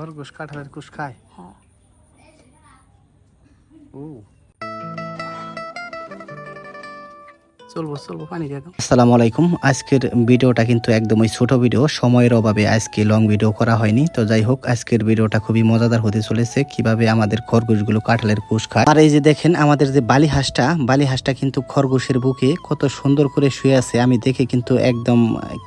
খরগোশ কাঁঠালের কুশ খায়? হ্যাঁ। ও। চলবো আসসালামু আলাইকুম। আজকের ভিডিওটা কিন্তু একদমই ছোট ভিডিও। সময়ের অভাবে আজকে লং ভিডিও করা হয়নি। তো যাই হোক, আজকের ভিডিওটা খুবই মজাদার হতে চলেছে। কীভাবে আমাদের খরগোশগুলো কাঁঠালের কুশ খায়। আর এই যে দেখেন, আমাদের যে বালি হাঁসটা বালি হাঁসটা কিন্তু খরগোশের বুকে কত সুন্দর করে শুয়ে আছে। আমি দেখে কিন্তু একদম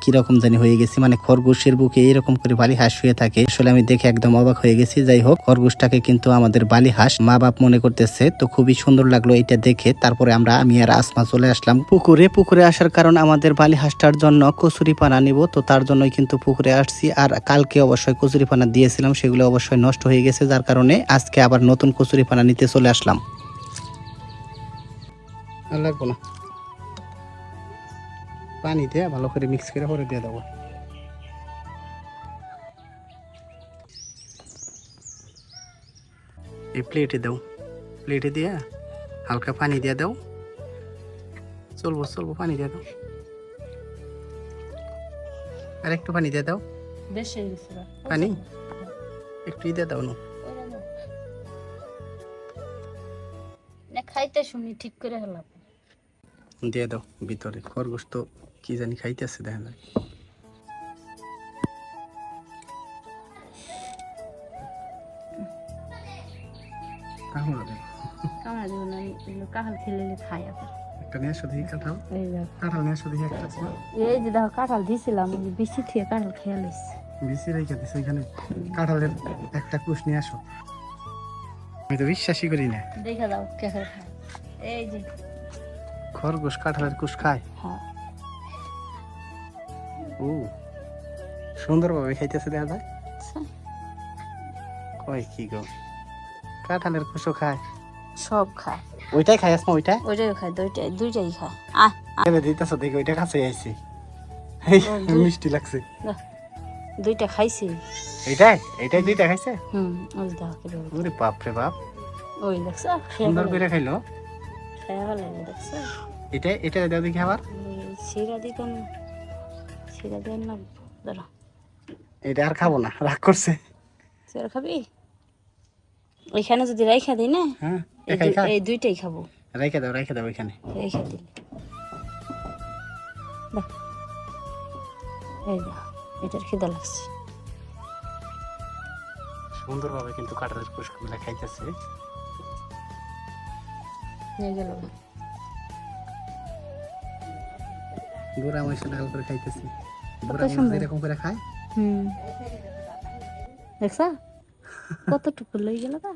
কীরকম জানি হয়ে গেছি। মানে খরগোশের বুকে এরকম করে বালি হাঁস শুয়ে থাকে। আসলে আমি দেখে একদম অবাক হয়ে গেছি। যাই হোক, খরগোশটাকে কিন্তু আমাদের বালি হাঁস মা বাপ মনে করতেছে। তো খুবই সুন্দর লাগল এটা দেখে। তারপরে আমরা, আমি আর আসমা চলে আসলাম পুকুরে পুকুরে আসার কারণ আমাদের বালি হাঁসটার জন্য কচুরি পানা নিব, তো তার জন্যই কিন্তু পুকুরে আসছি। আর কালকে অবশ্যই কচুরি পানা দিয়েছিলাম, সেগুলো অবশ্যই নষ্ট হয়ে গেছে, যার কারণে আজকে আবার নতুন কচুরি পানা নিতে চলে আসলাম। লাগবো না। পানি দিয়ে ভালো করে মিক্স করে পরে দিয়ে দেবো। এই প্লেটে দাও। প্লেটে দিয়ে হালকা পানি দিয়ে দাও। চলবো চলবো পানি দিয়ে দাও। আর একটু পানি দিয়ে দাও। পানি? একটু দিয়ে দাও না। ওইটা নাও। না। খাইতে শুনি ঠিক করে হলাম দিয়ে দাও ভিতরে। খরগোশ তো কি জানি খাইতেছে দেখা যায় কামড় দে। কামড়া দেবো না এগুলো খেলে আবার। একটা নিয়ে দেখি কাঁঠাল। কাঁঠাল নিয়ে দেখি একটা এই যে দেখো কাঁঠাল যে বেশি থেকে কাঁঠাল খেয়ে লইছে বেশি রেখে দিছে ওইখানে। কাঁঠালের একটা কুশ নিয়ে আসো। আমি তো বিশ্বাসই করি না। দেখে দাও কে খায় এই যে। খরগোশ কাঁঠালের কুশ খায়? হ্যাঁ। ও সুন্দরভাবে খাইতেছে দেখা যায়। কয় কি গো? কাঁঠালের কুশও খায়? সব খায়। ওইটাই খাই আসমা ওইটা ওইটাই খায় দুইটাই দুইটাই খায় আহ এনে দিতেছ দেখি ওইটা কাছে আইছি। মিষ্টি লাগছে। দাও। দুইটা খাইছি। এইটাই? এইটাই দুইটা খাইছে? হুম ওই দেখো ওরে বাপ রে বাপ। ওই দেখছ? খেয়ে সুন্দর করে খাইলো? খেয়ে ফেলে দেখছ? এটা এটা দাও দেখি আবার। শিরা দিতাম শিরা দেন না দাঁড়া এটা আর খাব না রাগ করছে। শিরা খাবি? ওইখানে যদি রাইখা দিই না? হ্যাঁ এই দুইটাই খাব। রাইখা দাও রেখে দাও এখানে রেখা দিলে। এই এটার খিদা লাগছে। সুন্দরভাবে কিন্তু কাঁঠালের কুশগুলা খাইতেছে। নিয়ে গেল বুড়া মহিষ লাল করে খাইতেছে। এরকম করে খায়। হুম। দেখছা? কতটুকু লই গেল গা?